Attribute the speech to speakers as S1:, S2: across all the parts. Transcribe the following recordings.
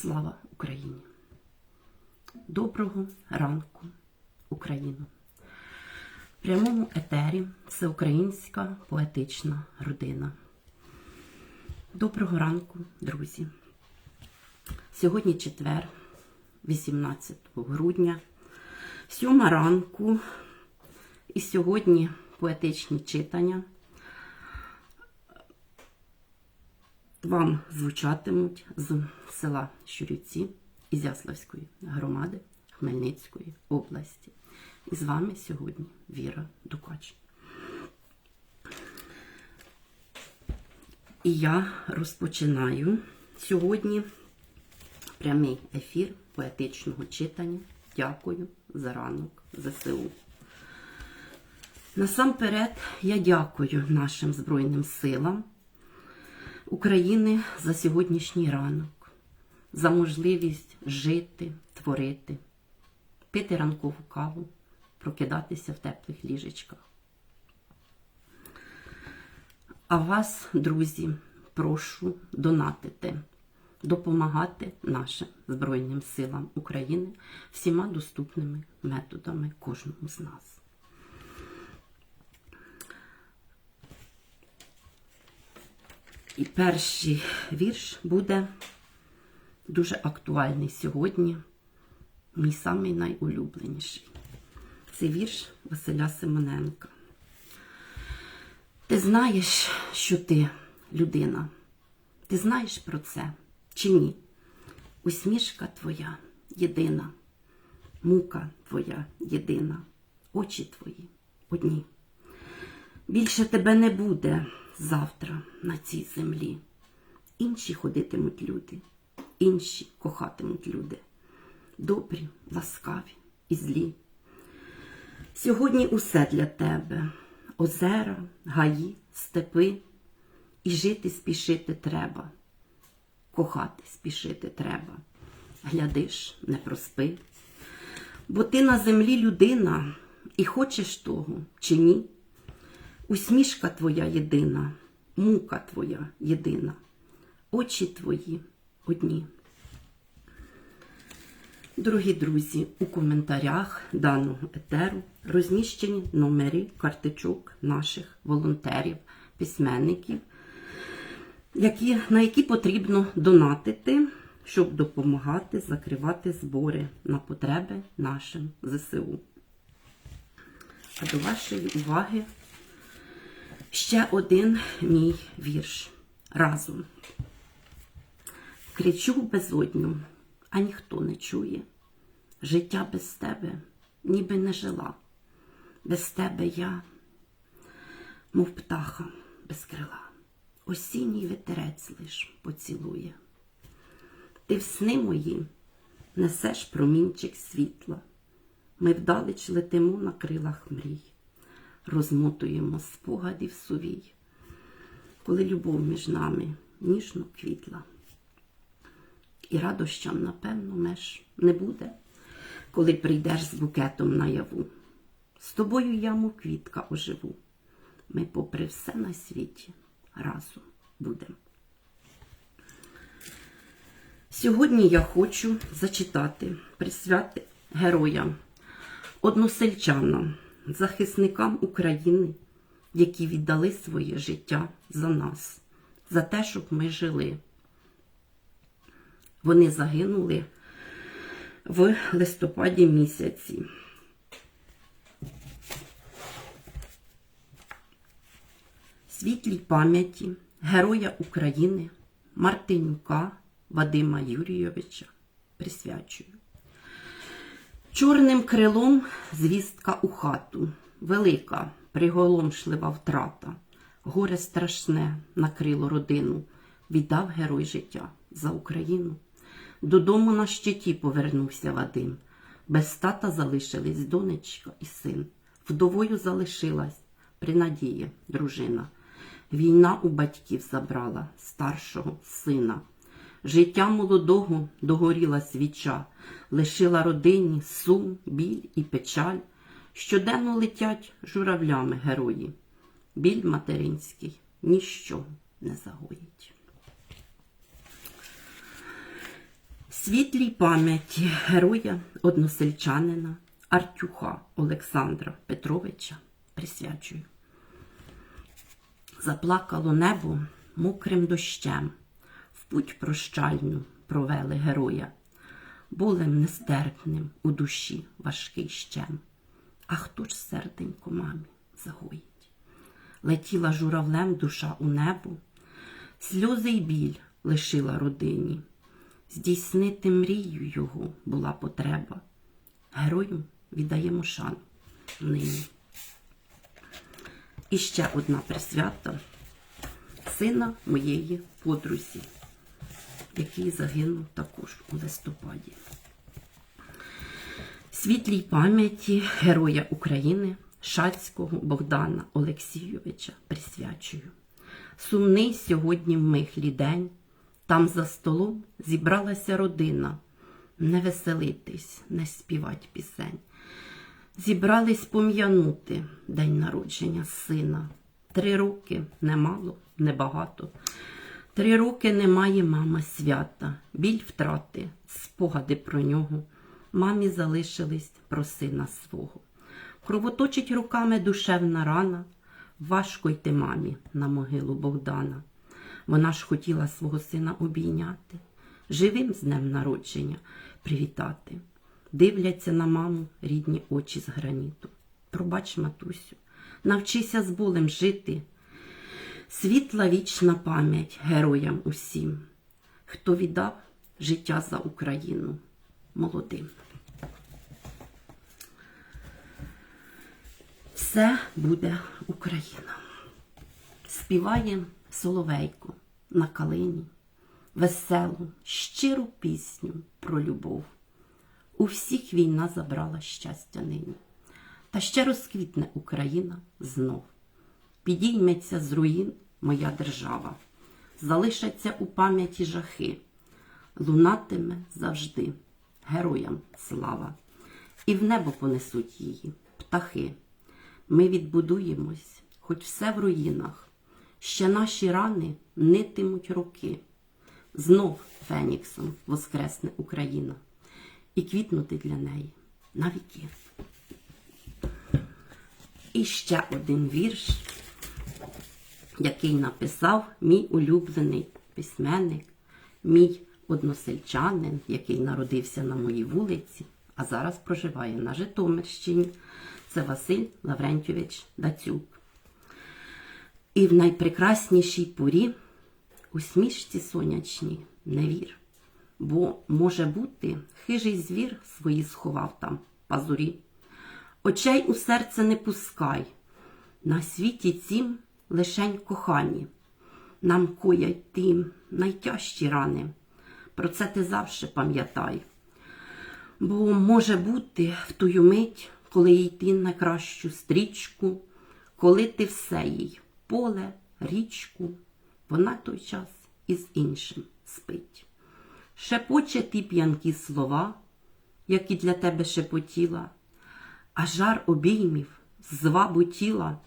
S1: Слава Україні! Доброго ранку, Україно! В прямому етері Всеукраїнська поетична родина. Доброго ранку, друзі! Сьогодні четвер, 18 грудня, сьома ранку, і сьогодні поетичні читання вам звучатимуть з села Щурівці Ізяславської громади Хмельницької області. І з вами сьогодні Віра Дукач. І я розпочинаю сьогодні прямий ефір поетичного читання. Дякую за ранок ЗСУ. Насамперед, я дякую нашим Збройним силам України за сьогоднішній ранок, за можливість жити, творити, пити ранкову каву, прокидатися в теплих ліжечках. А вас, друзі, прошу донатити, допомагати нашим Збройним силам України всіма доступними методами кожному з нас. І перший вірш буде дуже актуальний сьогодні, мій самий найулюбленіший. Це вірш Василя Симоненка. Ти знаєш, що ти людина. Ти знаєш про це чи ні? Усмішка твоя єдина, мука твоя єдина, очі твої одні. Більше тебе не буде завтра на цій землі. Інші ходитимуть люди, інші кохатимуть люди. Добрі, ласкаві і злі. Сьогодні усе для тебе озера, гаї, степи, і жити спішити треба, кохати спішити треба. Глядиш, не проспи. Бо ти на землі людина і хочеш того чи ні. Усмішка твоя єдина, мука твоя єдина, очі твої одні. Дорогі друзі, у коментарях даного етеру розміщені номери карточок наших волонтерів, письменників, які, на які потрібно донатити, щоб допомагати закривати збори на потреби нашим ЗСУ. А до вашої уваги Ще один мій вірш разом. Кричу безодню, а ніхто не чує. Життя без тебе ніби не жила. Без тебе я, мов птаха без крила. Осінній ветерець лиш поцілує. Ти в сни мої несеш промінчик світла. Ми вдалеч летимо на крилах мрій розмотуємо спогадів сувій, коли любов між нами ніжно квітла. І радощам, напевно, меж не буде, коли прийдеш з букетом наяву. З тобою я, мов квітка, оживу. Ми, попри все на світі, разом будемо. Сьогодні я хочу зачитати присвяти героям, односельчанам захисникам України, які віддали своє життя за нас, за те, щоб ми жили. Вони загинули в листопаді місяці. Світлій пам'яті Героя України Мартинюка Вадима Юрійовича присвячую. Чорним крилом звістка у хату, велика, приголомшлива втрата, горе страшне накрило родину, віддав герой життя за Україну. Додому на щиті повернувся Вадим. Без тата залишились донечка і син. Вдовою залишилась принадія дружина. Війна у батьків забрала старшого сина. Життя молодого догоріла свіча, лишила родині сум, біль і печаль. Щоденно летять журавлями герої. Біль материнський ніщо не загоїть. Світлій пам'яті героя односельчанина Артюха Олександра Петровича присвячую. Заплакало небо мокрим дощем, путь прощальну провели героя, болем нестерпним у душі важкий щем. А хто ж серденько мамі загоїть? Летіла журавлем душа у небо, сльози й біль лишила родині. Здійснити мрію його була потреба. Герою віддаємо шану нині. І ще одна присвята сина моєї подрузі, який загинув також у листопаді. Світлій пам'яті Героя України Шацького Богдана Олексійовича присвячую. Сумний сьогодні в михлі день, там за столом зібралася родина, не веселитись, не співать пісень. Зібрались пом'янути день народження сина. Три роки немало, небагато. Три роки немає мама свята, біль втрати, спогади про нього. Мамі залишились про сина свого. Кровоточить руками душевна рана, важко йти мамі на могилу Богдана. Вона ж хотіла свого сина обійняти, живим з днем народження привітати. Дивляться на маму рідні очі з граніту. Пробач, матусю, навчися з болем жити. Світла вічна пам'ять героям усім, хто віддав життя за Україну молодим. Все буде Україна. Співає соловейко на калині, веселу, щиру пісню про любов. У всіх війна забрала щастя нині. Та ще розквітне Україна знов. Підійметься з руїн моя держава, залишаться у пам'яті жахи, лунатиме завжди. Героям слава, і в небо понесуть її птахи. Ми відбудуємось, хоч все в руїнах, ще наші рани нитимуть роки. Знов Феніксом воскресне Україна. І квітнути для неї на віки. І ще один вірш, який написав мій улюблений письменник, мій односельчанин, який народився на моїй вулиці, а зараз проживає на Житомирщині. Це Василь Лаврентьович Дацюк. І в найпрекраснішій порі у смішці сонячній не вір. Бо, може бути, хижий звір свої сховав там пазурі. Очей у серце не пускай, на світі цім лишень кохані. Нам коять тим найтяжчі рани. Про це ти завше пам'ятай. Бо може бути в тую мить, коли йти на кращу стрічку, коли ти все їй поле, річку, вона той час із іншим спить. Шепоче ті п'янкі слова, які для тебе шепотіла, а жар обіймів, звабу тіла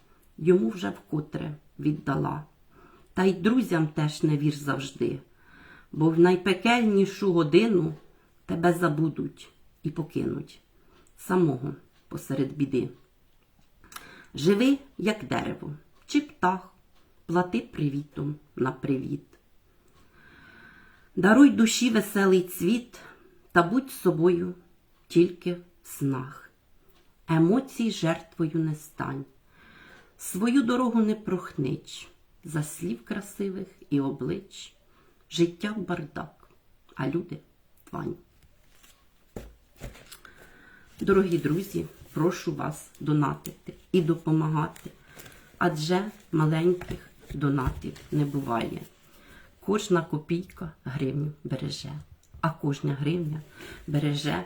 S1: йому вже вкотре віддала. Та й друзям теж не вір завжди, бо в найпекельнішу годину тебе забудуть і покинуть самого посеред біди. Живи, як дерево, чи птах, плати привітом на привіт. Даруй душі веселий цвіт та будь собою тільки в снах. Емоцій жертвою не стань, свою дорогу не прохнич, за слів красивих і облич, життя в бардак, а люди твань. Дорогі друзі, прошу вас донатити і допомагати, адже маленьких донатів не буває. Кожна копійка гривню береже, а кожна гривня береже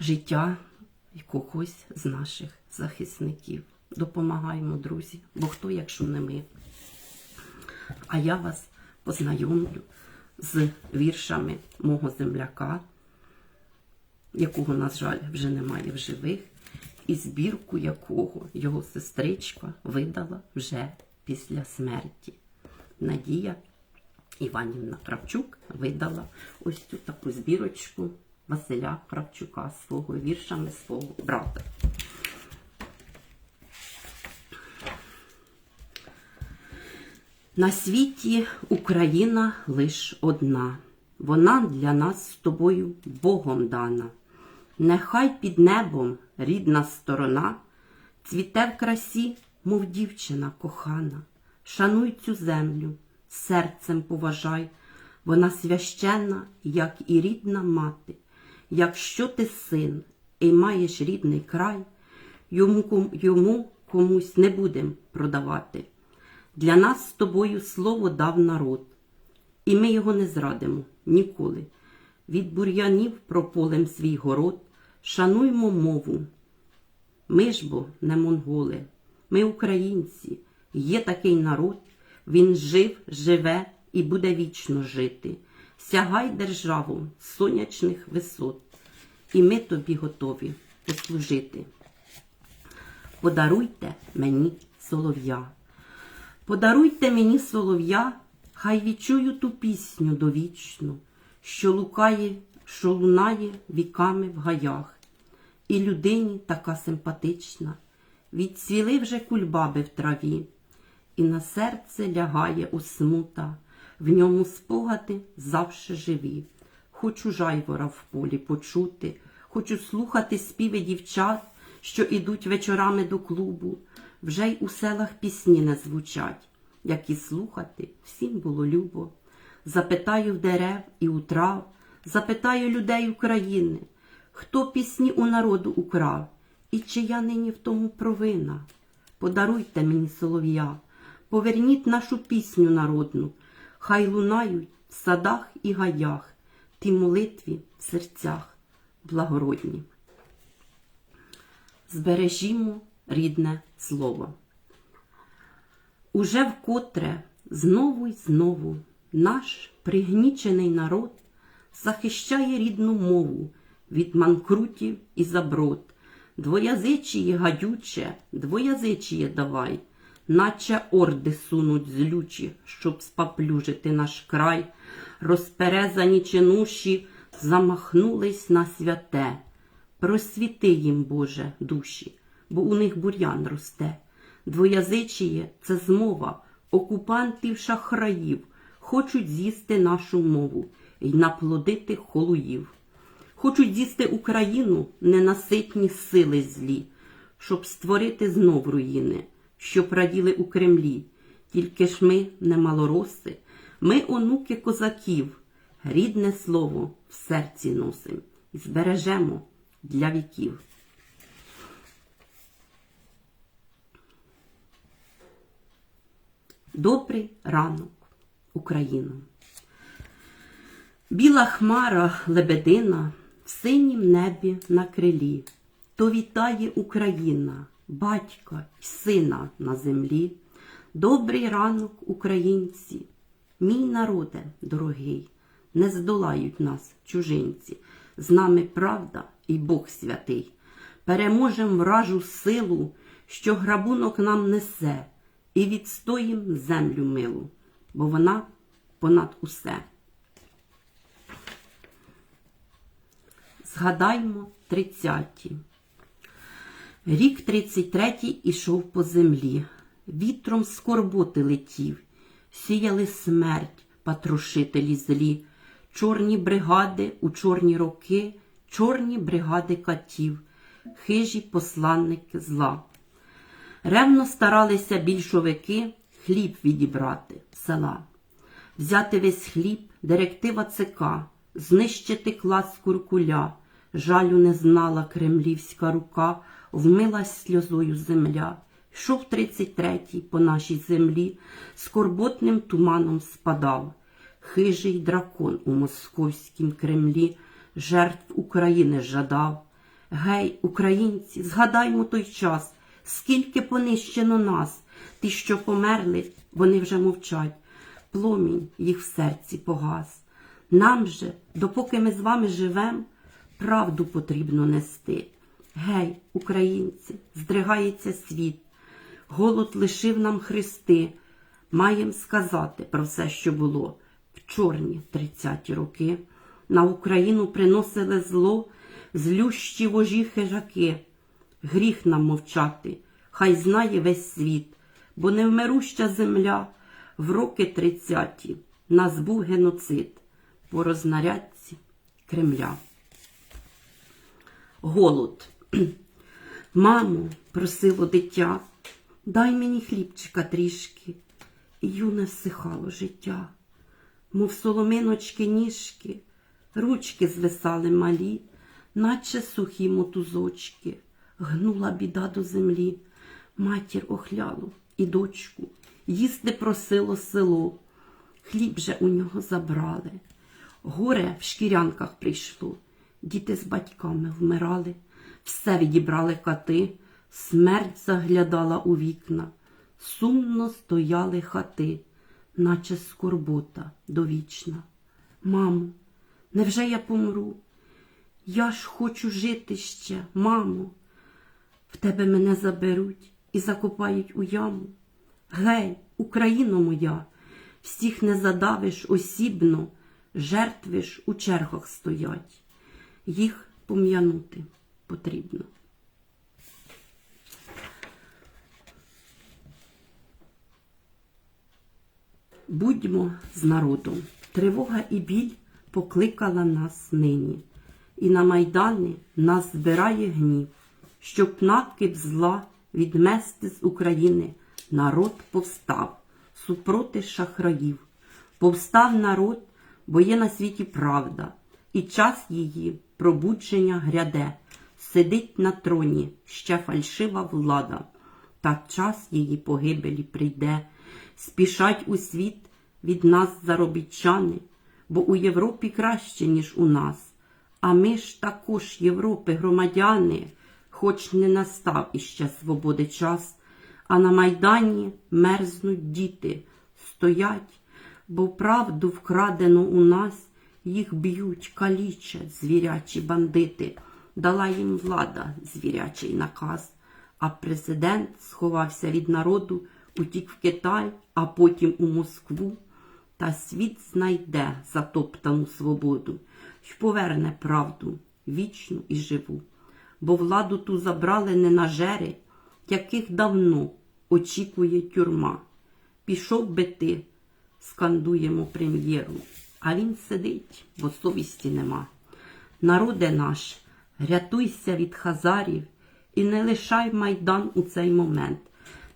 S1: життя якогось з наших захисників. Допомагаємо, друзі, бо хто, якщо не ми. А я вас познайомлю з віршами мого земляка, якого, на жаль, вже немає в живих, і збірку якого його сестричка видала вже після смерті. Надія Іванівна Кравчук видала ось цю таку збірочку Василя Кравчука свого віршами свого брата. На світі Україна лиш одна. Вона для нас з тобою Богом дана. Нехай під небом рідна сторона цвіте в красі, мов дівчина кохана. Шануй цю землю, серцем поважай, вона священна, як і рідна мати. Якщо ти син і маєш рідний край, йому, йому комусь не будем продавати. Для нас з тобою слово дав народ, і ми його не зрадимо ніколи. Від бур'янів прополем свій город, шануймо мову. Ми ж бо не монголи, ми українці, є такий народ, він жив, живе і буде вічно жити. Сягай державу сонячних висот, і ми тобі готові послужити. Подаруйте мені солов'я. Подаруйте мені солов'я, хай відчую ту пісню довічну, що лукає, що лунає віками в гаях. І людині така симпатична, відцвіли вже кульбаби в траві, і на серце лягає усмута, в ньому спогади завше живі. Хочу жайвора в полі почути, хочу слухати співи дівчат, що ідуть вечорами до клубу. Вже й у селах пісні не звучать, як і слухати всім було любо. Запитаю в дерев і у трав, запитаю людей України, хто пісні у народу украв, і чи я нині в тому провина. Подаруйте мені солов'я, поверніть нашу пісню народну, хай лунають в садах і гаях, ті молитві в серцях благородні. Збережімо рідне слово. Уже вкотре знову й знову наш пригнічений народ захищає рідну мову від манкрутів і заброд. Двоязичіє гадюче, двоязичіє давай, наче орди сунуть злючі, щоб спаплюжити наш край. Розперезані чинуші замахнулись на святе. Просвіти їм, Боже, душі, бо у них бур'ян росте. Двоязичіє це змова окупантів шахраїв, хочуть з'їсти нашу мову й наплодити холуїв. Хочуть з'їсти Україну ненаситні сили злі, щоб створити знов руїни, що раділи у Кремлі. Тільки ж ми не малороси, ми онуки козаків, рідне слово в серці носим і збережемо для віків. Добрий ранок, Україно. Біла хмара лебедина в синім небі на крилі, то вітає Україна, батька й сина на землі. Добрий ранок, українці, мій народе дорогий, не здолають нас чужинці, з нами правда і Бог святий. Переможем вражу силу, що грабунок нам несе, і відстоїм землю милу, бо вона понад усе. Згадаймо тридцяті. Рік 33-й ішов по землі, вітром скорботи летів, сіяли смерть патрушителі злі, чорні бригади у чорні роки, чорні бригади катів, хижі посланники зла. Ревно старалися більшовики хліб відібрати села, взяти весь хліб, директива ЦК, знищити клас куркуля, жалю не знала кремлівська рука, вмилась сльозою земля. Йшов тридцять третій по нашій землі, скорботним туманом спадав. Хижий дракон у московськім Кремлі жертв України жадав. Гей, українці, згадаймо той час, скільки понищено нас, ті, що померли, вони вже мовчать. Пломінь їх в серці погас. Нам же, допоки ми з вами живем, правду потрібно нести. Гей, українці, здригається світ, голод лишив нам хрести. Маєм сказати про все, що було. в чорні тридцяті роки. На Україну приносили зло, злющі вожі хижаки. Гріх нам мовчати, хай знає весь світ, бо невмируща земля в роки тридцяті. Нас був геноцид по рознарядці Кремля. Голод. Мамо, просило дитя, дай мені хлібчика трішки, і юне всихало життя, мов соломиночки ніжки, ручки звисали малі, наче сухі мотузочки, гнула біда до землі, матір охляло і дочку, їсти просило село, хліб же у нього забрали. Горе в шкірянках прийшло, діти з батьками вмирали, все відібрали кати, смерть заглядала у вікна, сумно стояли хати, наче скорбота довічна. Мамо, невже я помру? Я ж хочу жити ще, мамо. В тебе мене заберуть і закопають у яму. Гей, Україно моя, всіх не задавиш осібно, жертви ж у чергах стоять. Їх пом'янути потрібно. Будьмо з народом. Тривога і біль покликала нас нині, і на майдани нас збирає гнів, щоб накид зла відмести з України. Народ повстав супроти шахраїв. Повстав народ, бо є на світі правда, і час її пробудження гряде. Сидить на троні ще фальшива влада, та час її погибелі прийде. Спішать у світ від нас заробітчани, бо у Європі краще, ніж у нас. А ми ж також Європи громадяни, хоч не настав іще свободи час, а на майдані мерзнуть діти, стоять, бо правду вкрадено у нас, їх б'ють, калічать звірячі бандити. Дала їм влада звірячий наказ, а президент сховався від народу, утік в Китай, а потім у Москву. Та світ знайде затоптану свободу й поверне правду вічну і живу. Бо владу ту забрали не на жери, яких давно очікує тюрма. Пішов би ти, скандуємо прем'єру, а він сидить, бо совісті нема. Народе наш, рятуйся від хазарів і не лишай майдан у цей момент.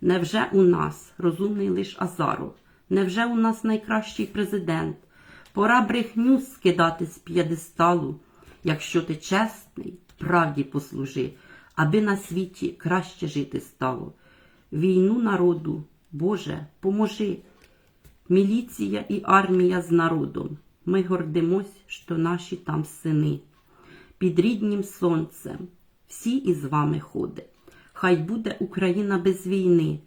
S1: Невже у нас розумний лиш Азаров? Невже у нас найкращий президент? Пора брехню скидати з п'єдесталу. Якщо ти чесний, правді послужи, аби на світі краще жити стало. Війну народу, Боже, поможи. Міліція і армія з народом. Ми гордимось, що наші там сини. Під ріднім сонцем всі із вами ходить. Хай буде Україна без війни,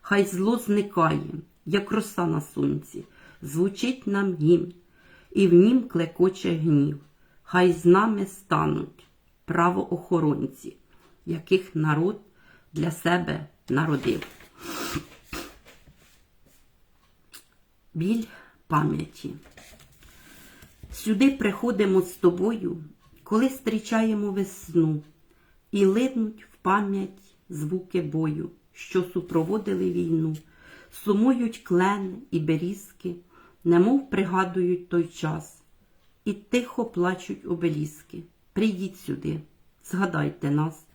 S1: хай зло зникає, як роса на сонці, звучить нам гімн, і в нім клекоче гнів. Хай з нами стануть правоохоронці, яких народ для себе народив. Біль пам'яті. Сюди приходимо з тобою, коли зустрічаємо весну, і линуть в пам'ять звуки бою, що супроводили війну, сумують клени і берізки, немов пригадують той час, і тихо плачуть обеліски. Прийдіть сюди, згадайте нас.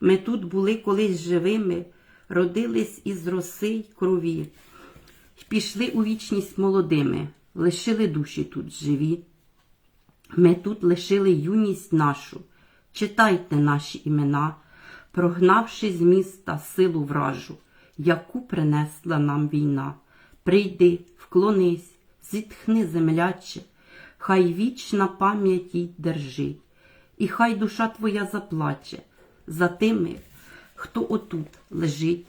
S1: Ми тут були колись живими, родились із роси й крові, пішли у вічність молодими, лишили душі тут живі. Ми тут лишили юність нашу, читайте наші імена, прогнавши з міста силу вражу, яку принесла нам війна. Прийди, вклонись, зітхни, земляче, хай вічна пам'ять їй держить, і хай душа твоя заплаче за тими, хто отут лежить.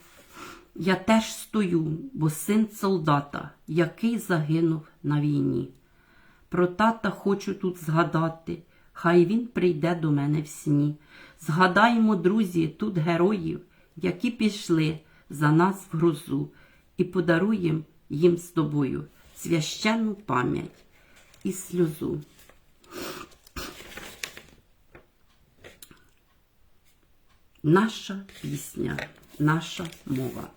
S1: Я теж стою, бо син солдата, який загинув на війні. Про тата хочу тут згадати, хай він прийде до мене в сні. Згадаємо, друзі, тут героїв, які пішли за нас в грозу, і подаруємо їм з тобою священну пам'ять і сльозу. Наша пісня, наша мова.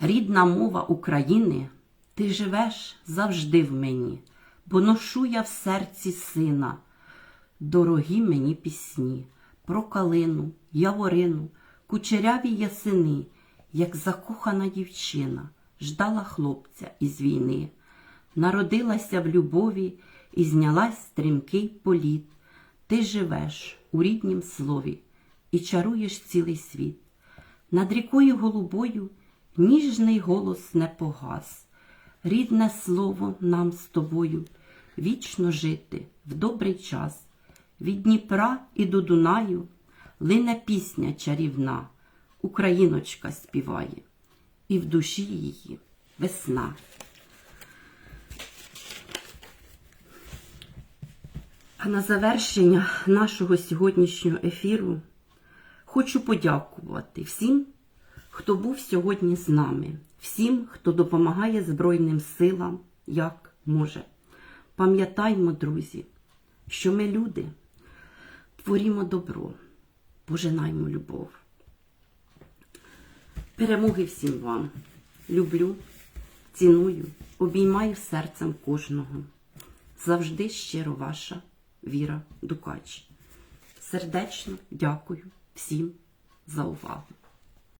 S1: Рідна мова України, ти живеш завжди в мені, бо ношу я в серці сина. Дорогі мені пісні про калину, яворину, кучеряві ясини, як закохана дівчина, ждала хлопця із війни, народилася в любові і знялась стрімкий політ. Ти живеш у ріднім слові і чаруєш цілий світ. Над рікою голубою ніжний голос не погас. Рідне слово нам з тобою вічно жити в добрий час. Від Дніпра і до Дунаю лине пісня чарівна, Україночка співає, і в душі її весна. На завершення нашого сьогоднішнього ефіру хочу подякувати всім, хто був сьогодні з нами, всім, хто допомагає Збройним силам, як може. Пам'ятаймо, друзі, що ми люди, творімо добро, пожинаймо любов. Перемоги всім вам. Люблю, ціную, обіймаю серцем кожного. Завжди щиро ваша Віра Дукач. Сердечно дякую всім за увагу.